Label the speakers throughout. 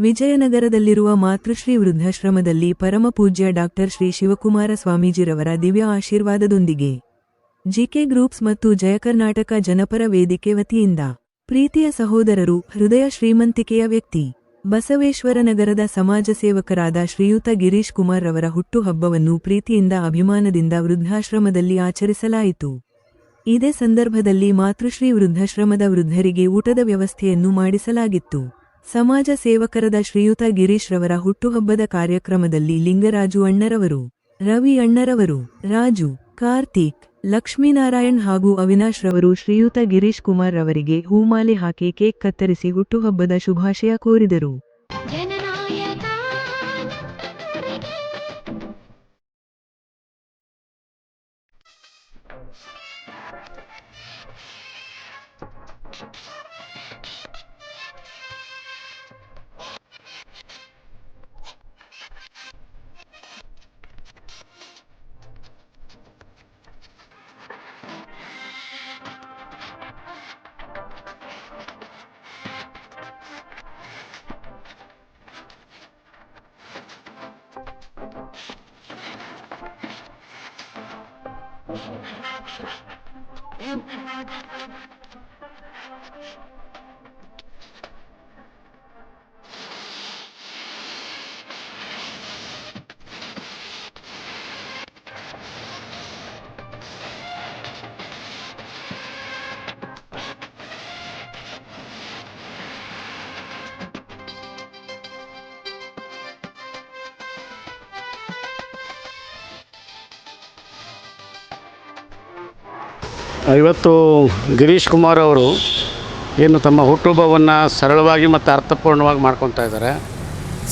Speaker 1: ವಿಜಯನಗರದಲ್ಲಿರುವ ಮಾತೃಶ್ರೀ ವೃದ್ಧಾಶ್ರಮದಲ್ಲಿ ಪರಮಪೂಜ್ಯ ಡಾಕ್ಟರ್ ಶ್ರೀ ಶಿವಕುಮಾರ ಸ್ವಾಮೀಜಿರವರ ದಿವ್ಯ ಆಶೀರ್ವಾದದೊಂದಿಗೆ GK groups ಮತ್ತು ಜಯಕರ್ನಾಟಕ ಜನಪರ ವೇದಿಕೆ ವತಿಯಿಂದ ಪ್ರೀತಿಯ ಸಹೋದರರು, ಹೃದಯ ಶ್ರೀಮಂತಿಕೆಯ ವ್ಯಕ್ತಿ, ಬಸವೇಶ್ವರ ನಗರದ ಸಮಾಜ ಸೇವಕರಾದ ಶ್ರೀಯುತ ಗಿರೀಶ್ ಕುಮಾರ್ ರವರ ಹುಟ್ಟುಹಬ್ಬವನ್ನು ಪ್ರೀತಿಯಿಂದ ಅಭಿಮಾನದಿಂದ ವೃದ್ಧಾಶ್ರಮದಲ್ಲಿ ಆಚರಿಸಲಾಯಿತು. ಇದೇ ಸಂದರ್ಭದಲ್ಲಿ ಮಾತೃಶ್ರೀ ವೃದ್ಧಾಶ್ರಮದ ವೃದ್ಧರಿಗೆ ಊಟದ ವ್ಯವಸ್ಥೆಯನ್ನು ಮಾಡಿಸಲಾಗಿತ್ತು. ಸಮಾಜ ಸೇವಕರದ ಶ್ರೀಯುತ ಗಿರೀಶ್ ರವರ ಹುಟ್ಟುಹಬ್ಬದ ಕಾರ್ಯಕ್ರಮದಲ್ಲಿ ಲಿಂಗರಾಜು ಅಣ್ಣರವರು, ರವಿ ಅಣ್ಣರವರು, ರಾಜು, ಕಾರ್ತಿಕ್, ಲಕ್ಷ್ಮೀನಾರಾಯಣ್ ಹಾಗೂ ಅವಿನಾಶ್ ರವರು ಶ್ರೀಯುತ ಗಿರೀಶ್ ಕುಮಾರ್ ರವರಿಗೆ ಹೂಮಾಲೆ ಹಾಕಿ ಕೇಕ್ ಕತ್ತರಿಸಿ ಹುಟ್ಟುಹಬ್ಬದ ಶುಭಾಶಯ ಕೋರಿದರು.
Speaker 2: Thank you.
Speaker 3: ಇವತ್ತು ಗಿರೀಶ್ ಕುಮಾರ್ ಅವರು ಏನು ತಮ್ಮ ಹುಟ್ಟುಹಬ್ಬವನ್ನು ಸರಳವಾಗಿ ಮತ್ತು ಅರ್ಥಪೂರ್ಣವಾಗಿ ಮಾಡ್ಕೊತಾ ಇದ್ದಾರೆ.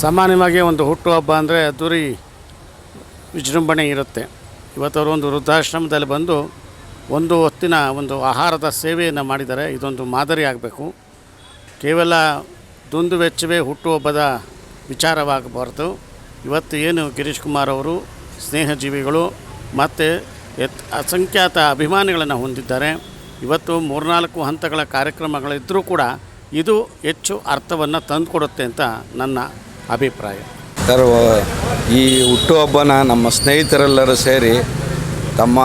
Speaker 3: ಸಾಮಾನ್ಯವಾಗಿ ಒಂದು ಹುಟ್ಟುಹಬ್ಬ ಅಂದರೆ ಅದ್ದೂರಿ ವಿಜೃಂಭಣೆ ಇರುತ್ತೆ. ಇವತ್ತು ಅವರು ಒಂದು ವೃದ್ಧಾಶ್ರಮದಲ್ಲಿ ಬಂದು ಒಂದು ಹೊತ್ತಿನ ಒಂದು ಆಹಾರದ ಸೇವೆಯನ್ನು ಮಾಡಿದ್ದಾರೆ. ಇದೊಂದು ಮಾದರಿ ಆಗಬೇಕು. ಕೇವಲ ದುಂದು ವೆಚ್ಚವೇ ಹುಟ್ಟುಹಬ್ಬದ ವಿಚಾರವಾಗಬಾರ್ದು. ಇವತ್ತು ಏನು ಗಿರೀಶ್ ಕುಮಾರ್ ಅವರು, ಸ್ನೇಹಜೀವಿಗಳು, ಮತ್ತು ಎತ್ ಅಸಂಖ್ಯಾತ ಅಭಿಮಾನಿಗಳನ್ನು ಹೊಂದಿದ್ದಾರೆ. ಇವತ್ತು ಮೂರ್ನಾಲ್ಕು ಹಂತಗಳ ಕಾರ್ಯಕ್ರಮಗಳಿದ್ದರೂ ಕೂಡ ಇದು ಹೆಚ್ಚು ಅರ್ಥವನ್ನು ತಂದುಕೊಡುತ್ತೆ ಅಂತ ನನ್ನ ಅಭಿಪ್ರಾಯ.
Speaker 4: ಸರ್ ಈ ಹುಟ್ಟುಹಬ್ಬನ ನಮ್ಮ ಸ್ನೇಹಿತರೆಲ್ಲರೂ ಸೇರಿ ತಮ್ಮ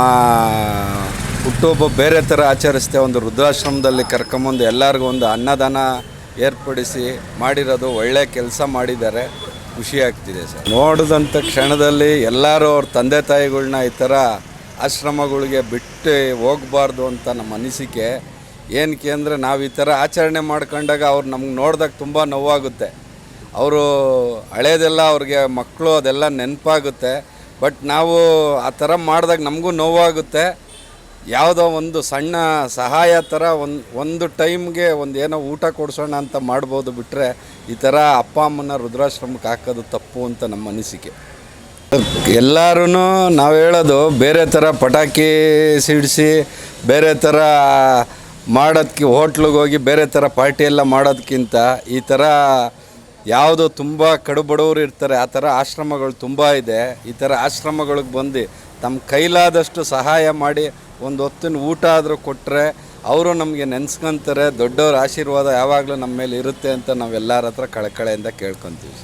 Speaker 4: ಹುಟ್ಟುಹಬ್ಬ ಬೇರೆ ಥರ ಆಚರಿಸ್ತೆ ಒಂದು ವೃದ್ಧಾಶ್ರಮದಲ್ಲಿ ಕರ್ಕೊಂಬಂದು ಎಲ್ಲರಿಗೂ ಒಂದು ಅನ್ನದಾನ ಏರ್ಪಡಿಸಿ ಮಾಡಿರೋದು ಒಳ್ಳೆಯ ಕೆಲಸ ಮಾಡಿದ್ದಾರೆ. ಖುಷಿ ಆಗ್ತಿದೆ ಸರ್. ನೋಡಿದಂಥ ಕ್ಷಣದಲ್ಲಿ ಎಲ್ಲರೂ ಅವ್ರ ತಂದೆ ತಾಯಿಗಳನ್ನ ಈ ಥರ ಆಶ್ರಮಗಳಿಗೆ ಬಿಟ್ಟು ಹೋಗಬಾರ್ದು ಅಂತ ನಮ್ಮ ಅನಿಸಿಕೆ. ಏನಕ್ಕೆ ಅಂದರೆ ನಾವು ಈ ಥರ ಆಚರಣೆ ಮಾಡ್ಕೊಂಡಾಗ ಅವ್ರು ನಮ್ಗೆ ನೋಡಿದಾಗ ತುಂಬ ನೋವಾಗುತ್ತೆ. ಅವರು ಹಳೇದೆಲ್ಲ ಅವ್ರಿಗೆ ಮಕ್ಕಳು ಅದೆಲ್ಲ ನೆನಪಾಗುತ್ತೆ. ಬಟ್ ನಾವು ಆ ಥರ ಮಾಡಿದಾಗ ನಮಗೂ ನೋವಾಗುತ್ತೆ. ಯಾವುದೋ ಒಂದು ಸಣ್ಣ ಸಹಾಯ ಥರ ಒಂದು ಒಂದು ಟೈಮ್ಗೆ ಒಂದು ಏನೋ ಊಟ ಕೊಡಿಸೋಣ ಅಂತ ಮಾಡ್ಬೋದು ಬಿಟ್ಟರೆ ಈ ಥರ ಅಪ್ಪ ಅಮ್ಮನ ರುದ್ರಾಶ್ರಮಕ್ಕೆ ಹಾಕೋದು ತಪ್ಪು ಅಂತ ನಮ್ಮ ಅನಿಸಿಕೆ. ಎಲ್ಲರೂ ನಾವು ಹೇಳೋದು ಬೇರೆ ಥರ ಪಟಾಕಿ ಸಿಡಿಸಿ, ಬೇರೆ ಥರ ಮಾಡೋದಕ್ಕೆ ಹೋಟ್ಲಿಗೆ ಹೋಗಿ ಬೇರೆ ಥರ ಪಾರ್ಟಿ ಎಲ್ಲ ಮಾಡೋದಕ್ಕಿಂತ ಈ ಥರ ಯಾವುದು ತುಂಬ ಕಡುಬಡವರು ಇರ್ತಾರೆ, ಆ ಥರ ಆಶ್ರಮಗಳು ತುಂಬ ಇದೆ. ಈ ಥರ ಆಶ್ರಮಗಳಿಗೆ ಬಂದು ತಮ್ಮ ಕೈಲಾದಷ್ಟು ಸಹಾಯ ಮಾಡಿ ಒಂದು ಹೊತ್ತಿನ ಊಟ ಆದರೂ ಕೊಟ್ಟರೆ ಅವರು ನಮಗೆ ನೆನೆಸ್ಕೊಂತಾರೆ, ದೊಡ್ಡವ್ರ ಆಶೀರ್ವಾದ ಯಾವಾಗಲೂ ನಮ್ಮ ಮೇಲೆ ಇರುತ್ತೆ ಅಂತ ನಾವೆಲ್ಲರ ಹತ್ರ ಕಳಕಳೆಯಿಂದ ಕೇಳ್ಕೊತೀವಿ.